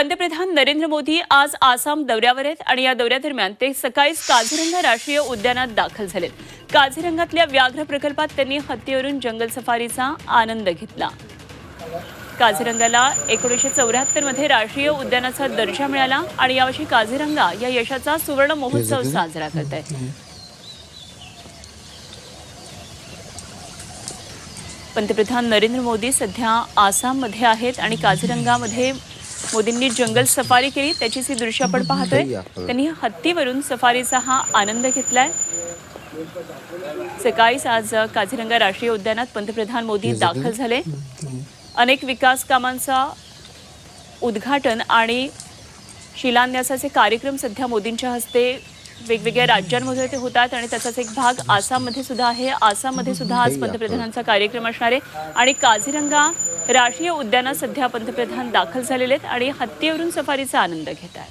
पंतप्रधान नरेंद्र मोदी आज आसाम दौऱ्यावर आहेत आणि या दौऱ्यादरम्यान ते सकाळीच काझीरंगा राष्ट्रीय उद्यानात दाखल झालेत. काझीरंगातल्या व्याघ्र प्रकल्पात त्यांनी हत्तीवरून जंगल सफारीचा आनंद घेतला. काझीरंगाला एकोणीसशे चौऱ्याहत्तरमध्ये राष्ट्रीय उद्यानाचा दर्जा मिळाला आणि यावर्षी काझीरंगा या यशाचा सुवर्ण महोत्सव साजरा करत आहे पंतप्रधान नरेंद्र मोदी सध्या आसाममध्ये आहेत आणि काझीरंगामध्ये मोदींनी जंगल सफारी केली त्याचीच ही दृश्य आपण पाहतोय. त्यांनी हत्तीवरून सफारीचा हा आनंद घेतलाय. सकाळीच आज काझीरंगा राष्ट्रीय उद्यानात पंतप्रधान मोदी दाखल झाले. अनेक विकास कामांचा उद्घाटन आणि शिलान्यासाचे कार्यक्रम सध्या मोदींच्या हस्ते वेगवेगळ्या राज्यांमध्ये ते होतात आणि त्याचाच एक भाग आसाममध्ये सुद्धा आहे. आसाममध्ये सुद्धा आज पंतप्रधानांचा कार्यक्रम असणार आहे. आणि काझीरंगा राष्ट्रीय उद्यानात सध्या पंतप्रधान दाखल झालेले आहेत आणि हत्तीवरून सफारीचा आनंद घेत आहेत?